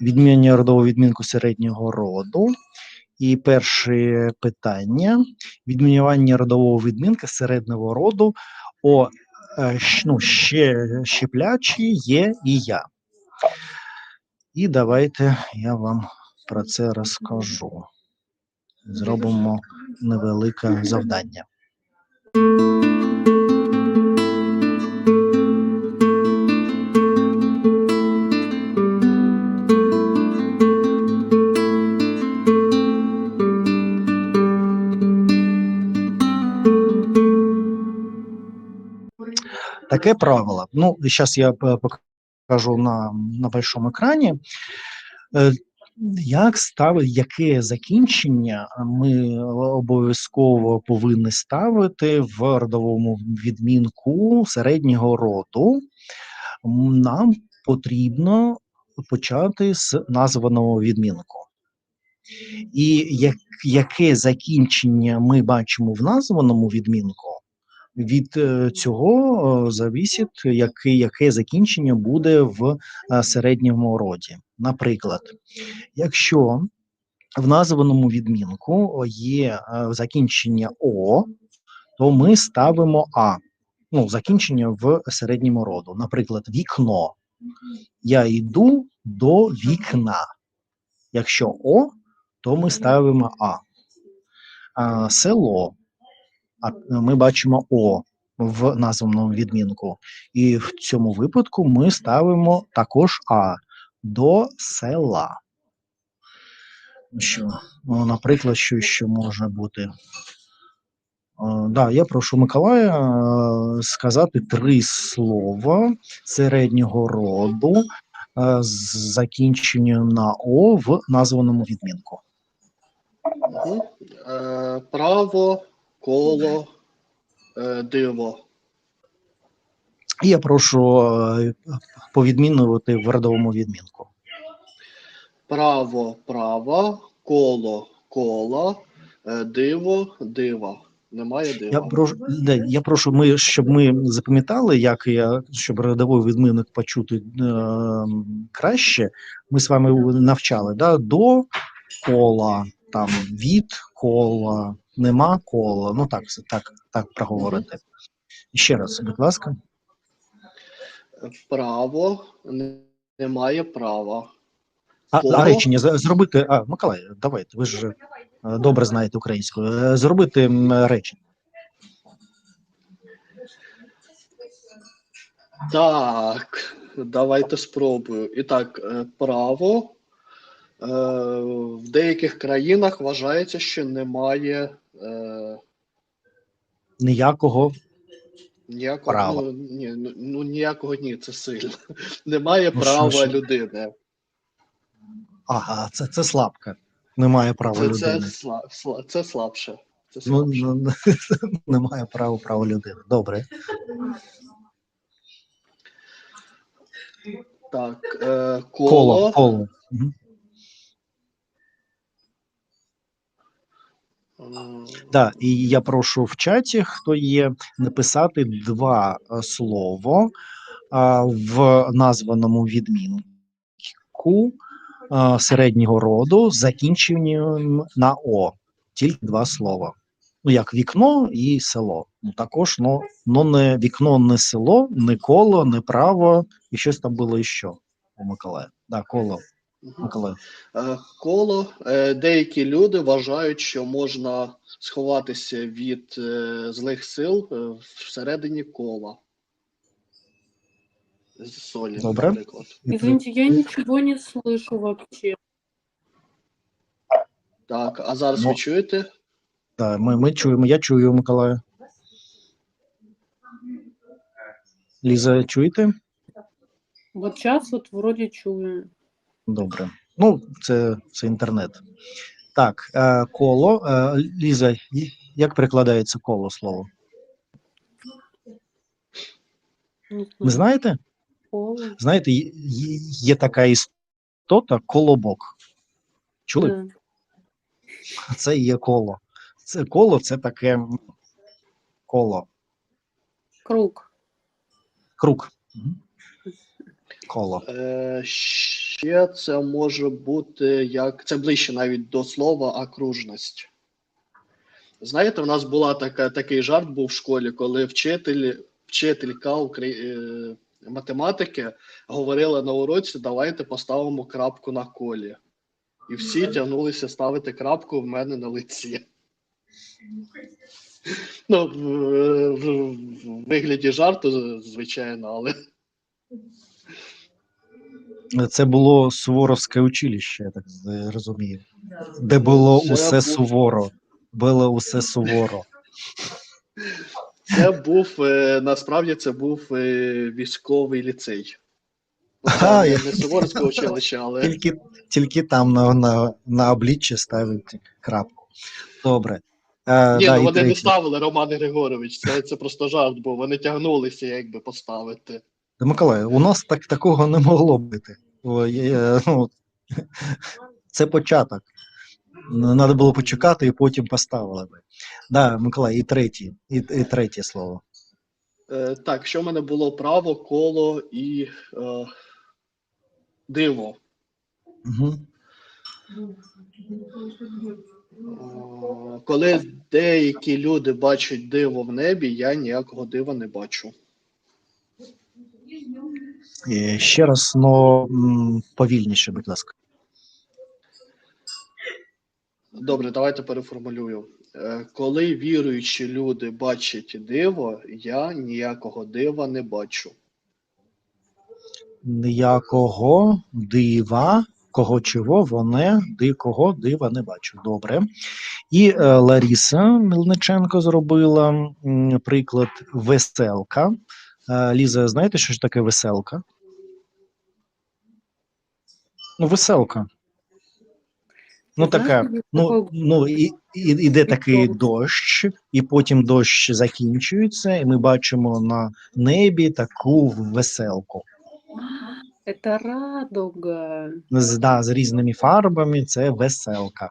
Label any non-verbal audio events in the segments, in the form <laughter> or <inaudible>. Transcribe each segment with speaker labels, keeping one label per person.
Speaker 1: відмінювання родового відмінку середнього роду. І перше питання: відмінювання родового відмінка середнього роду о е, ну, ще щеплячі є і я. І давайте я вам про це розкажу. Зробимо невелике завдання. Таке правило. Ну, зараз я е, покажу на, на большому екрані. Е, Як ставити, яке закінчення ми обов'язково повинні ставити в родовому відмінку середнього роду? Нам потрібно почати з названого відмінку. І як, яке закінчення ми бачимо в названому відмінку, від е, цього е, завісить, яке, яке закінчення буде в е, середньому роді. Наприклад, якщо в названому відмінку є закінчення О, то ми ставимо А. Ну, закінчення в середньому роду. Наприклад, вікно. Я йду до вікна. Якщо О, то ми ставимо а село. А ми бачимо О в названому відмінку. І в цьому випадку ми ставимо також А до села. Що, ну, наприклад, що ще може бути? Е, да, я прошу Миколая е, сказати три слова середнього роду е, з закінченням на О в названому відмінку.
Speaker 2: Е, право, коло, е, диво.
Speaker 1: Я прошу е, повідмінювати в родовому відмінку.
Speaker 2: Право, право, коло, кола, е, диво, дива. Немає дива.
Speaker 1: Я прошу, да, я прошу, ми, щоб ми запам'ятали, як я, щоб родовий відмінок почути е, краще, ми з вами навчали да, до кола, там від кола, нема кола. Ну так, так, так проговорити. Ще раз, будь ласка.
Speaker 2: Право, немає права.
Speaker 1: А, а речення зробити. А, Миколай, давайте, ви ж е, добре знаєте українську. Е, Зробити речення.
Speaker 2: Так, давайте спробую. І так, е, право. Е, В деяких країнах вважається, що немає е,
Speaker 1: Ніякого
Speaker 2: ніякого
Speaker 1: Права.
Speaker 2: Ну, ні, ну, ну ніякого ні, це сильно. <laughs> Немає
Speaker 1: Ну,
Speaker 2: права
Speaker 1: що ж.
Speaker 2: людини.
Speaker 1: Ага, це, це слабка. Немає права
Speaker 2: Це, це,
Speaker 1: людини.
Speaker 2: сла, сла- це слабше. Це
Speaker 1: Ну,
Speaker 2: слабше.
Speaker 1: ну, <laughs> немає права права людини. Добре.
Speaker 2: Так, е, коло.
Speaker 1: Коло. Коло. Мгм. Да, і я прошу в чаті, хто є, написати два е, слова в названому відмінку середнього роду закінченням на О. Тільки два слова. Ну, як вікно і село. Ну, також, ну, ну не вікно, не село, не коло, не право, і щось там було ще у Миколая. Да, коло. Миколай.
Speaker 2: Е, Коло. Е, Деякі люди вважають, що можна сховатися від е, злих сил всередині кола. З солі,
Speaker 1: Добре.
Speaker 2: наприклад.
Speaker 3: Извините, я ничего не слышу вообще.
Speaker 2: Так, а зараз
Speaker 1: Ну,
Speaker 2: ви чуєте?
Speaker 1: Да, ми, ми чуємо, я чую Миколая. Ліза, чуєте?
Speaker 3: Вот сейчас вот вроде чую.
Speaker 1: Добре. Ну, це, це інтернет. Так, е, коло. Е, Ліза, як перекладається коло слово? Ви знаєте?
Speaker 3: Поло.
Speaker 1: Знаєте, є, є така істота колобок. Чули?
Speaker 3: Да.
Speaker 1: Це є коло. Це коло це таке коло.
Speaker 3: Круг.
Speaker 1: Круг. Коло.
Speaker 2: Е, ще це може бути як це ближче навіть до слова окружність. Знаєте, у нас була така, такий жарт був в школі, коли вчитель, вчителька укра... е, математики говорила на уроці: давайте поставимо крапку на колі. І всі тягнулися ставити крапку в мене на лиці. Ну, в, в, в вигляді жарту, звичайно, але
Speaker 1: Це було Суворовське училище, я так розумію, де було
Speaker 2: Це
Speaker 1: усе
Speaker 2: був-
Speaker 1: суворо. Було усе суворо.
Speaker 2: це був е, насправді це був е, військовий ліцей.
Speaker 1: Я-
Speaker 2: не, Суворовське училище, але
Speaker 1: Тільки, тільки там на, на, на обличчі ставить крапку. Добре. Е,
Speaker 2: ні,
Speaker 1: да,
Speaker 2: ну вони не ставили Роман Григорович. Це, це просто жарт був. Вони тягнулися, якби поставити.
Speaker 1: Миколай, у нас так такого не могло бути. Ну, <laughs> це початок. Треба було почекати і потім поставили би. Да, Миколай, і третє, і, і третє слово.
Speaker 2: Е, так, що в мене було право, коло і е, диво.
Speaker 1: Угу.
Speaker 2: Коли деякі люди бачать диво в небі, я ніякого дива не бачу.
Speaker 1: І ще раз, но повільніше, будь ласка.
Speaker 2: Добре, давайте переформулюю. Е, Коли віруючі люди бачать диво, я ніякого дива не бачу.
Speaker 1: Ніякого дива, кого чого, вони дикого дива не бачу. Добре. І е, Ларіса Мельниченко зробила м, приклад веселка. Е, Ліза, знаєте, що ж таке веселка? Ну, веселка. Ну, така, ну, ну і, і, іде такий дощ, і потім дощ закінчується, і ми бачимо на небі таку веселку. <gasps>
Speaker 3: Это радуга.
Speaker 1: з, да, з різними фарбами, це веселка.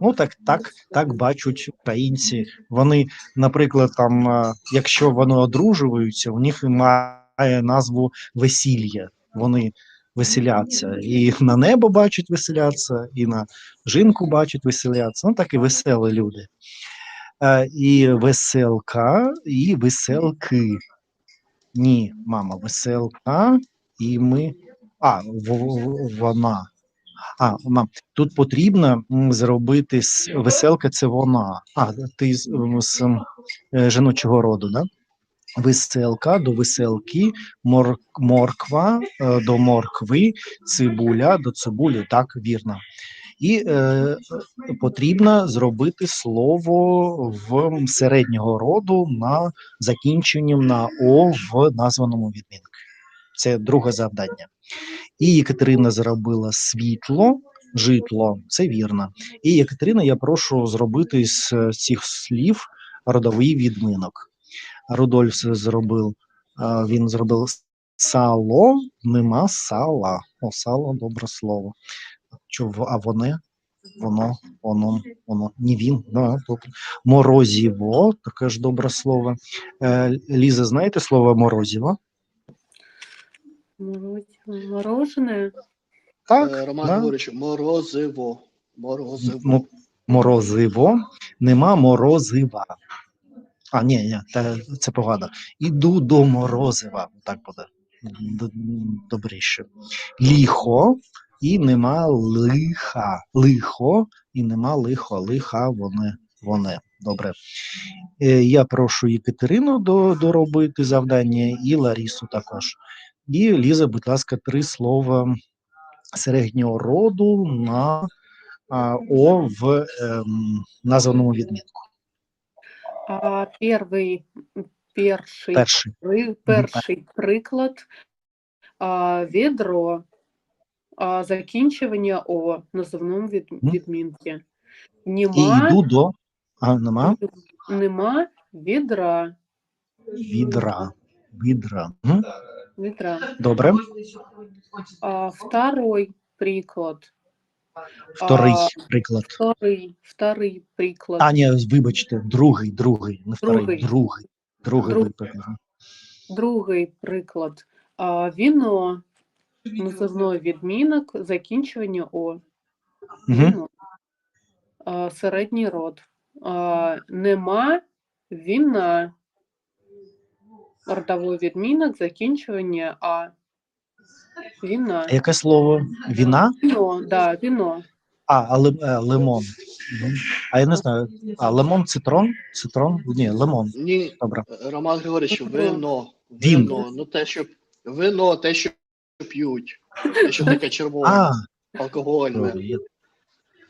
Speaker 1: Ну так, так, так бачать українці. Вони, наприклад, там, е, якщо вони одружуються, у них має назву весілля. Вони веселяться. І на небо бачать веселяться, і на жінку бачать веселяться. Ну так і веселі люди. Е, І веселка, і веселки. Ні, мама, веселка, і ми. А, вона. А, мам, тут потрібно зробити веселка це вона. А, ти з, з е, жіночого роду, да? Веселка до веселки, мор, морква е, до моркви, цибуля до цибулі, так, вірно. І е, потрібно зробити слово в середнього роду на закінченням на О в названому відмінку. Це друге завдання. І Екатерина зробила світло, житло, це вірно. І Екатерина, я прошу зробити з е, цих слів родовий відмінок. Рудольф зробив, він зробив сало, нема сала. О, сало добре слово. Чо, в- а вони? Воно, воно, воно. Не він, да, добре. Морозіво, таке ж добре слово. Е, Ліза, знаєте слово морозіво?
Speaker 3: Мороженое.
Speaker 1: Так,
Speaker 2: Е, Роман
Speaker 1: да.
Speaker 2: Григорович, морозиво. Морозиво.
Speaker 1: М- морозиво, нема морозива. А, ні, ні, це погано. Іду до морозива. Так буде добріше. Ліхо і нема лиха. Лихо і нема лихо. Лиха вони. вони. Добре. Е, я прошу Єкатерину до, доробити завдання і Ларісу також. І Ліза, будь ласка, три слова середнього роду на О в ем, названому відмінку.
Speaker 3: А перший, перший,
Speaker 1: Перший.
Speaker 3: при- перший приклад а, відро, а, закінчування О називному від,
Speaker 1: Мгм.
Speaker 3: відмінки.
Speaker 1: І
Speaker 3: Нема,
Speaker 1: йду до а, нема
Speaker 3: нема відра.
Speaker 1: відра. Відра. Мгм.
Speaker 3: Відра.
Speaker 1: Добре.
Speaker 3: А, второй приклад.
Speaker 1: Вторий приклад.
Speaker 3: Вторий, вторий приклад.
Speaker 1: А, ні, вибачте, другий, другий, не вторий,
Speaker 3: Другий.
Speaker 1: другий. Другий
Speaker 3: Другий.
Speaker 1: приклад.
Speaker 3: Другий приклад. А, віно. називний відмінок, закінчування О.
Speaker 1: Угу.
Speaker 3: А, середній род. А, нема віна. Родовий відмінок, закінчування А. Віна.
Speaker 1: Яке слово? Віна?
Speaker 3: Віно, да, віно.
Speaker 1: А, а лим, е, лимон. Мгм. А я не знаю. А лимон, цитрон? Цитрон? Ні, лимон.
Speaker 2: Ні,
Speaker 1: Добре.
Speaker 2: Роман Григорович, вино.
Speaker 1: Він.
Speaker 2: Вино. Ну те, що вино, те, що п'ють. Те, що таке червоне,
Speaker 1: А,
Speaker 2: алкогольне.
Speaker 1: я-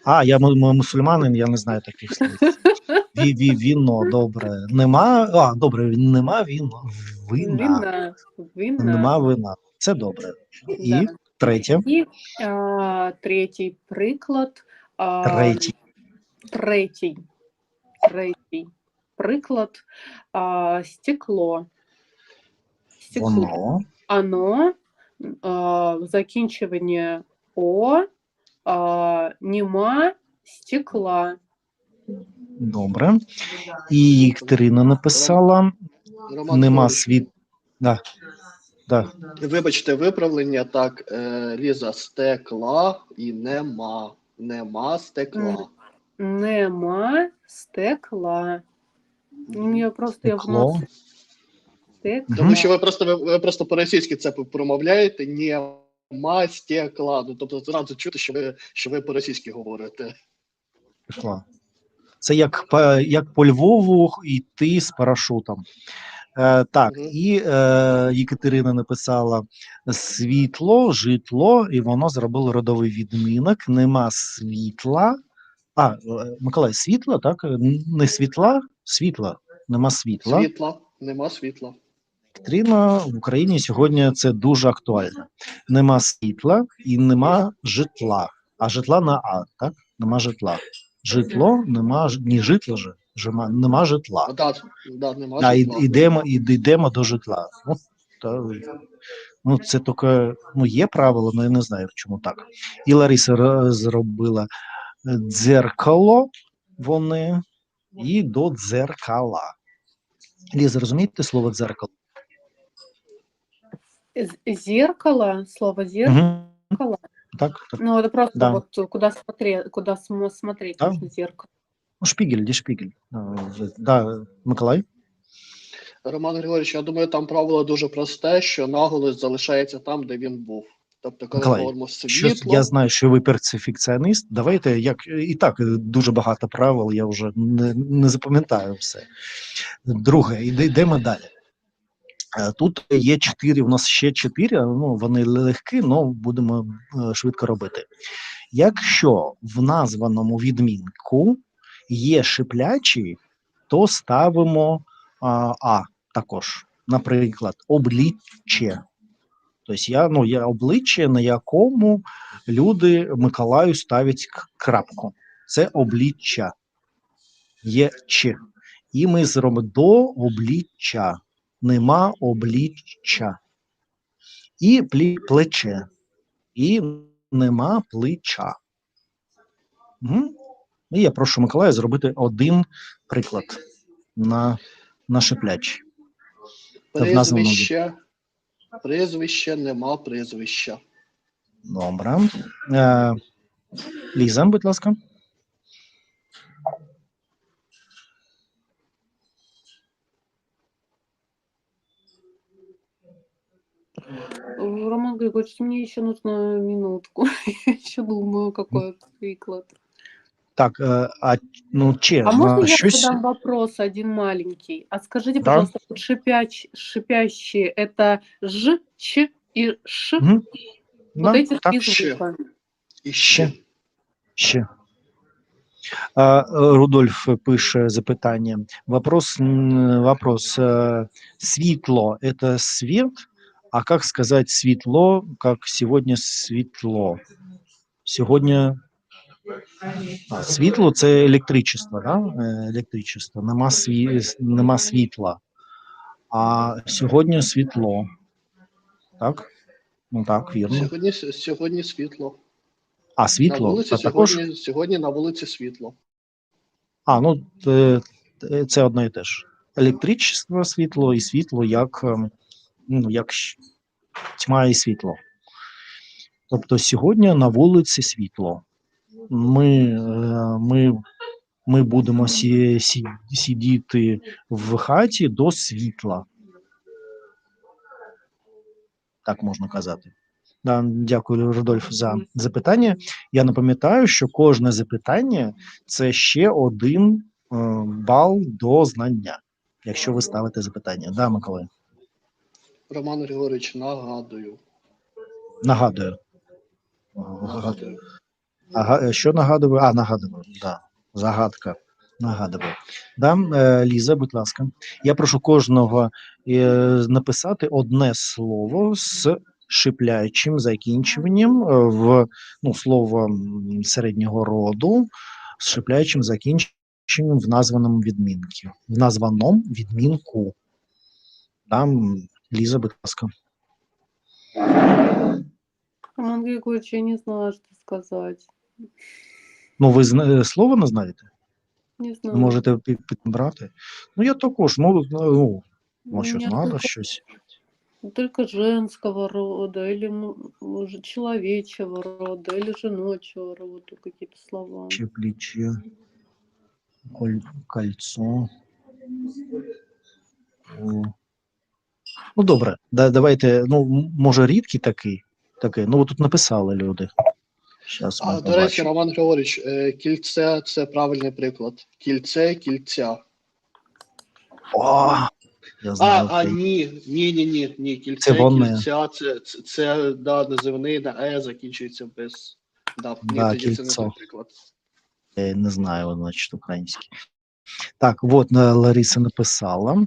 Speaker 1: а, я му- му- мусульманин, я не знаю таких слів. <laughs> Ві, ві, віно, добре. Нема. А, добре, нема віно. Вина.
Speaker 3: Віна.
Speaker 1: Нема вина. Це добре. І
Speaker 3: Да.
Speaker 1: третє.
Speaker 3: І а, третій приклад. А,
Speaker 1: Третій.
Speaker 3: Третій. Третій приклад. А, стекло. Стекло.
Speaker 1: Воно.
Speaker 3: Оно. А, закінчування О. А, нема стекла.
Speaker 1: Добре. І Катерина написала:
Speaker 2: Роман
Speaker 1: нема
Speaker 2: Григорович,
Speaker 1: світ. Да. Да.
Speaker 2: Вибачте, виправлення так, е, Ліза, стекла і нема. Нема стекла.
Speaker 3: Нема стекла. Ну, Я просто я
Speaker 1: Стекло.
Speaker 3: вносила.
Speaker 2: Тому що ви просто ви, ви просто по-російськи це промовляєте, нема стекла. Ну тобто зразу чути, що ви що ви по-російськи говорите.
Speaker 1: пішла. Це як як по Львову йти з парашутом. Е, так, і е, Єкатерина написала світло, житло, і воно зробило родовий відмінок. Нема світла. А, е, Миколай, світла, так? Не світла, світла. Нема світла.
Speaker 2: Світла, нема світла.
Speaker 1: Катерина в Україні сьогодні це дуже актуально. Нема світла і нема житла. А житла на А, так? Нема житла. Житло, нема ні житла же, жима- нема житла.
Speaker 2: да, да, нема
Speaker 1: і-
Speaker 2: житла.
Speaker 1: йдемо, і- йдемо до житла. Ну, та, ну, це тільки ну, є правило, але я не знаю, чому так. І Лариса зробила дзеркало, вони, і до дзеркала. Ліза, розумієте слово дзеркало?
Speaker 3: Зеркало, слово зеркало.
Speaker 1: Угу. Так.
Speaker 3: Ну, это просто
Speaker 1: Да.
Speaker 3: вот куда смотреть, куда смотреть
Speaker 1: Да.
Speaker 3: нужно зеркало.
Speaker 1: Ну, шпігель, де шпігель? Е, Да, Миколай?
Speaker 2: Роман Григорович, я думаю, там правило дуже просте, що наголос залишається там, де він був. Тобто, коли
Speaker 1: Миколай,
Speaker 2: говоримо
Speaker 1: Що,
Speaker 2: світло,
Speaker 1: я знаю, що ви перфекціоніст. Давайте, як і так дуже багато правил, я вже не, не запам'ятаю все. Друге, йдемо далі. Е, Тут є чотири, у нас ще чотири, ну вони легкі, але будемо е, швидко робити. Якщо в названому відмінку є шиплячі, то ставимо а, а також. Наприклад, обличчя. Тобто я, ну, є обличчя, на якому люди Миколаю ставлять крапку. Це обличчя. Є ч. І ми зробимо до обличчя. Нема обличчя. І плі, плече. І нема плеча. Угу. І я прошу Миколая зробити один приклад на, на шиплячі. в названому
Speaker 2: прізвище, прізвище, нема прізвища.
Speaker 1: Добре. Е, Ліза, будь ласка.
Speaker 3: Роман Григорьевич, мне еще нужно минутку. <laughs> Я еще думаю, какой приклад.
Speaker 1: Так, е, а ну че,
Speaker 3: А можно я
Speaker 1: щось.
Speaker 3: задам вопрос один маленький? А скажите,
Speaker 1: Да.
Speaker 3: пожалуйста, вот шипяч, шипящие это ж, ч и ш?
Speaker 1: Мгм.
Speaker 3: Вот
Speaker 1: Да,
Speaker 3: эти
Speaker 1: так,
Speaker 3: звука.
Speaker 2: І ще.
Speaker 1: ще. А, Рудольф пише запитання. Вопрос, вопрос. Світло – это свет, а как сказать светло, как сегодня светло? Сьогодні а, світло – це електричество, да? Електричество. Нема, сві... нема світла. А сьогодні світло. Так? Ну так, вірно.
Speaker 2: Сьогодні, сьогодні світло.
Speaker 1: А,
Speaker 2: На
Speaker 1: світло.
Speaker 2: вулиці
Speaker 1: а також
Speaker 2: сьогодні, сьогодні на вулиці світло.
Speaker 1: А, ну те- те- це одне і те ж. Електричество світло і світло як, ем, ну, як тьма і світло. Тобто сьогодні на вулиці світло. Ми, е, ми, ми будемо сі, сі, сидіти в хаті до світла. Так можна казати. Да, дякую, Рудольф, за запитання. Я напам'ятаю, що кожне запитання це ще один е, бал до знання, якщо ви ставите запитання. Да, Миколай?
Speaker 2: Роман Григорович, нагадую.
Speaker 1: Нагадую.
Speaker 2: Нагадую.
Speaker 1: Ага, що нагадую? А, нагадую, да. Загадка. Нагадую. Да, е, Ліза, будь ласка. Я прошу кожного е, написати одне слово з шипляючим закінченням е, в ну, слово середнього роду з шипляючим закінченням в названому відмінку. В названому відмінку. Там, Ліза, будь ласка.
Speaker 3: Роман Григорьевич, я не знала, что сказать.
Speaker 1: Ну, ви зна- слово не знаєте?
Speaker 3: Не
Speaker 1: Ви
Speaker 3: знаю.
Speaker 1: можете пі- підбрати. Ну, я також, ну, ну,
Speaker 3: У
Speaker 1: ну щось
Speaker 3: меня
Speaker 1: надо,
Speaker 3: только,
Speaker 1: щось.
Speaker 3: только женского рода, или м- уже человечего рода, или женочего рода, какие-то слова.
Speaker 1: Чи плече, коль, кольцо. О. Ну, добре, да, давайте, ну, може, рідкий такий, такий. Ну, тут написали люди. Щас
Speaker 2: А, до речі. Роман Григорович, е, кільце це правильний приклад. Кільце, кільця.
Speaker 1: О, я
Speaker 2: А,
Speaker 1: знаю.
Speaker 2: а
Speaker 1: цей.
Speaker 2: ні, ні, ні, ні, ні. Кільце,
Speaker 1: Це
Speaker 2: кільця, це, це, це да, називний на е закінчується без. Да, ні,
Speaker 1: Да,
Speaker 2: тоді це не приклад.
Speaker 1: Я не знаю, значить, український. Так, от е, Лариса написала.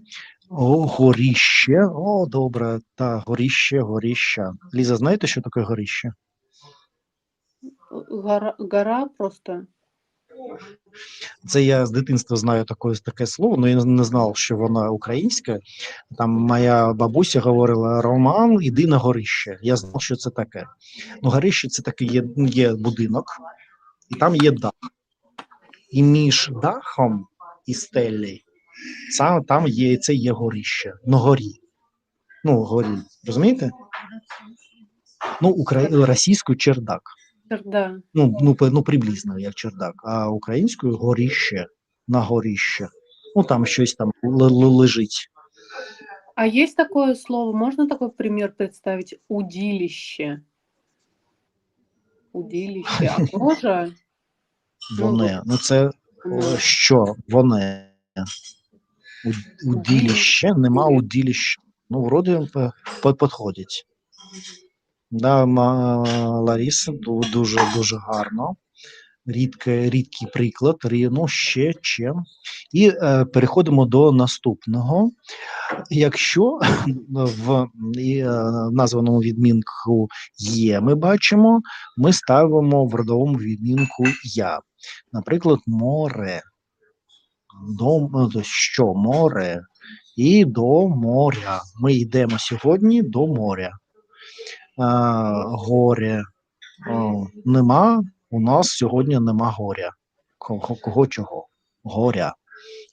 Speaker 1: О, горіще. О, добре. Та, горіще, горіща. Ліза, знаєте, що таке горіще?
Speaker 3: Гора, гора просто.
Speaker 1: Це я з дитинства знаю таке, таке слово, але я не знав, що воно українське. Там моя бабуся говорила: Роман, іди на горище. Я знав, що це таке. Ну, горище це такий є, є будинок, і там є дах. І між дахом і стелею саме там є це є горище. На горі. Ну, горі. Розумієте? Ну, укра... російською чердак.
Speaker 3: Да.
Speaker 1: Ну, ну, ну, приблизно як чердак, а українською горіще на горіще. Ну там щось там лежить.
Speaker 3: А есть такое слово, можно такой пример представить? Удилище. Удилище. А <laughs> тоже
Speaker 1: Воне. Ну це
Speaker 3: ну,
Speaker 1: що? Воне. У- Удилище, нема удилища. Ну, п- підходить. Да, Лариса дуже дуже гарно. Рідке, рідкий приклад, ну ще чим. І е, переходимо до наступного. Якщо в е, названому відмінку є, ми бачимо, ми ставимо в родовому відмінку я. Наприклад, море. До, що море і до моря. Ми йдемо сьогодні до моря. А, горе. О, нема. У нас сьогодні нема горя. Кого, кого чого? Горя.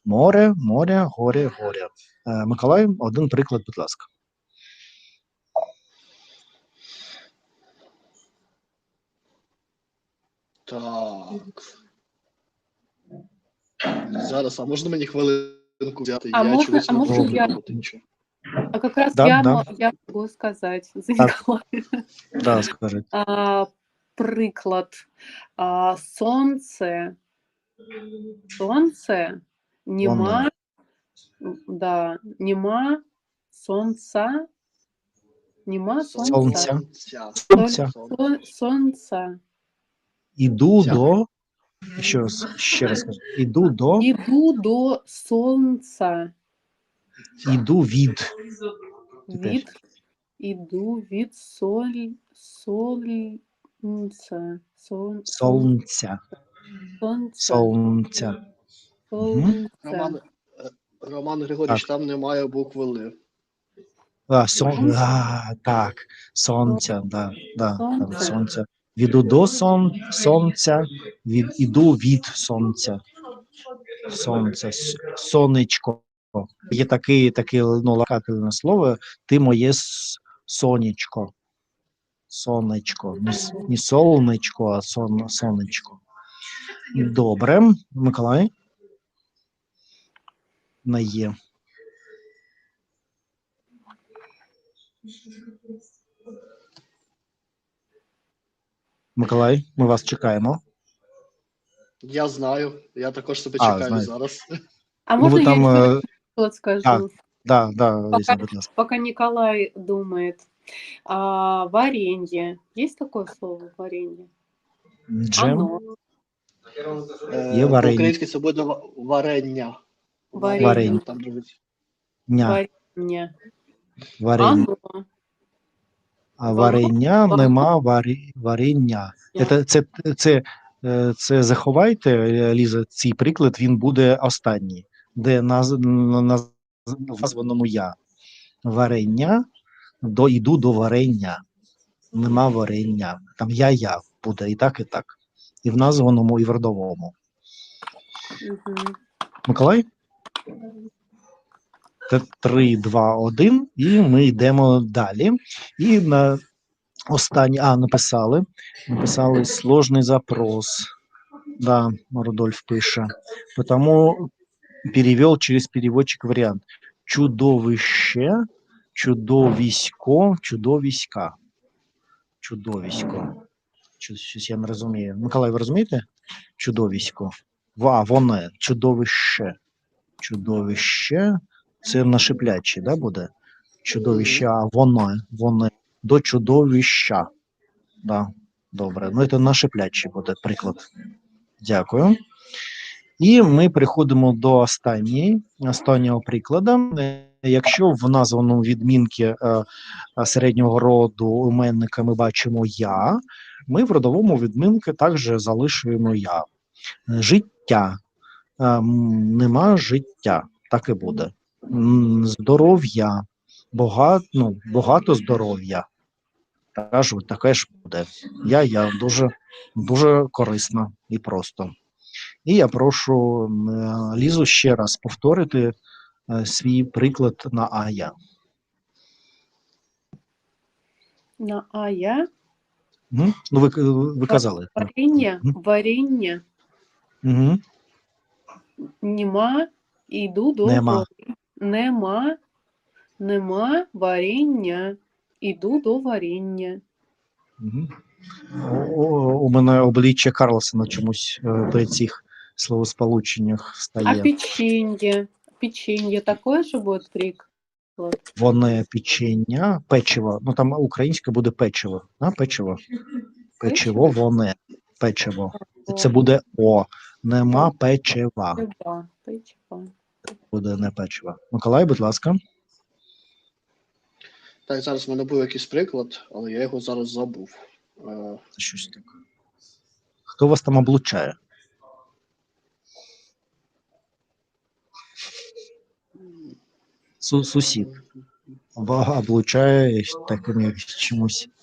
Speaker 1: Море, море, горе, горя. Е, Миколай, один приклад, будь ласка.
Speaker 2: Так. Зараз, а можна мені хвилинку взяти?
Speaker 3: А можна-
Speaker 2: чогось
Speaker 3: а
Speaker 2: не
Speaker 3: можна
Speaker 2: можу
Speaker 3: я-
Speaker 2: придумати нічого.
Speaker 3: А как раз
Speaker 1: Да,
Speaker 3: я,
Speaker 1: да.
Speaker 3: мо- я могу сказать за
Speaker 1: Так.
Speaker 3: Николая.
Speaker 1: Да, скажи.
Speaker 3: А, приклад. А, сонце. Сонце. Нема. Да, нема сонця. Нема сонця.
Speaker 1: Сонця.
Speaker 2: Ця.
Speaker 1: Сонця.
Speaker 3: Сон- Сонця.
Speaker 1: Іду
Speaker 2: Ця.
Speaker 1: до. Ще раз, ще раз кажу. Іду до,
Speaker 3: Іду до сонця.
Speaker 1: іду від.
Speaker 3: Від. Іду від соль. Сонця. Сон,
Speaker 1: Сонця.
Speaker 3: Сонця.
Speaker 1: Сонця.
Speaker 3: Сонця.
Speaker 2: Роман, е, Роман Григорійович, там немає букви Л.
Speaker 1: А, сон, а, так, сонця, да, да, там сонця. Віду до сон, сонця, від, іду від сонця. Сонце, сонечко. Є таке, таке ну, локательне слово, ти моє сонечко. Сонечко. Не солнечко, а сон, сонечко. Добре. Миколай? На є. Миколай, ми вас чекаємо.
Speaker 2: Я знаю, я також себе
Speaker 1: А,
Speaker 2: чекаю
Speaker 1: знаєте.
Speaker 2: зараз.
Speaker 3: А
Speaker 1: Ну,
Speaker 3: можно я
Speaker 1: там, е,
Speaker 3: вот скажу?
Speaker 1: так. да, да, Ліза, будь ласка.
Speaker 3: Пока Николай думает. А, варенье. Есть такое слово варенье?
Speaker 1: Джем.
Speaker 3: Оно.
Speaker 2: Е,
Speaker 1: Є варення.
Speaker 2: По-українськи це буде ва- варення.
Speaker 3: Варення.
Speaker 2: Там дуже
Speaker 1: Ня,
Speaker 3: Варенье.
Speaker 1: варення.
Speaker 3: Оно.
Speaker 1: А варення нема варі, варення. Це, це, це, це заховайте, е, Ліза, цей приклад, він буде останній, де наз, на, на, названому я. Варення, до, йду до варення. Нема варення. Там я-я буде і так, і так. І в названому, і в родовому.
Speaker 3: Мгм.
Speaker 1: Миколай? Це 3, 2, 1, і ми йдемо далі. І на останній, а, написали. Написали сложний запрос. Да, Рудольф пише. Потому перевел через переводчик варіант. Чудовище, чудовисько, чудовиська. Чудовисько. Щось, я не розумію. Миколай, ви розумієте? Чудовисько. Ва, воне, чудовище. Чудовище. Це на шиплячі, да, буде? Чудовище, а воно, воно. До чудовища. Да, добре. Ну, це на шиплячі буде приклад. Дякую. І ми переходимо до останньої, останнього прикладу. Якщо в названому відмінки е, е, середнього роду іменника ми бачимо я, ми в родовому відмінку також залишуємо я. Життя. Е, Нема життя. Так і буде. Здоров'я. Багато, ну, багато здоров'я. Кажу, таке ж буде. Я, я дуже, дуже корисно і просто. І я прошу е, Лізу ще раз повторити е, свій приклад на ая.
Speaker 3: На А я.
Speaker 1: Угу. Ну, ви, ви казали. Мгм.
Speaker 3: Варенье.
Speaker 1: Угу.
Speaker 3: Нема. Іду до
Speaker 1: Нема.
Speaker 3: Нема. Нема варення. Іду до варення.
Speaker 1: Угу. У мене обличчя Карлсона чомусь е, при цих словосполученнях стає.
Speaker 3: А печенье? Печенье такое же будет приклад?
Speaker 1: Воне печення, печиво. Ну там українське буде печиво. А, печиво. Печиво, воне. Печиво. Це буде О. Нема. Печива. Буде не печиво. Миколай, будь ласка.
Speaker 2: Так, зараз в мене був якийсь приклад, але я його зараз забув. Е,
Speaker 1: Це щось таке. Хто вас там облучає? Су- сусід. Ва- Облучає таким як чомусь. <laughs>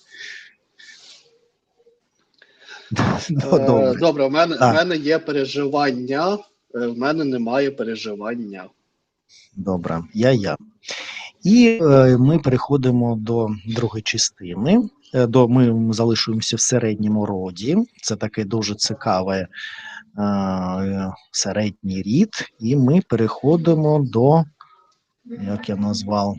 Speaker 1: Ну,
Speaker 2: е,
Speaker 1: Добре.
Speaker 2: Добре, в мене, в мене є переживання, е, в мене немає переживання.
Speaker 1: Добре, я я. І е, ми переходимо до другої частини. Е, До, ми залишуємося в середньому роді. Це таке дуже цікаве е, середній рід. І ми переходимо до, як я назвав,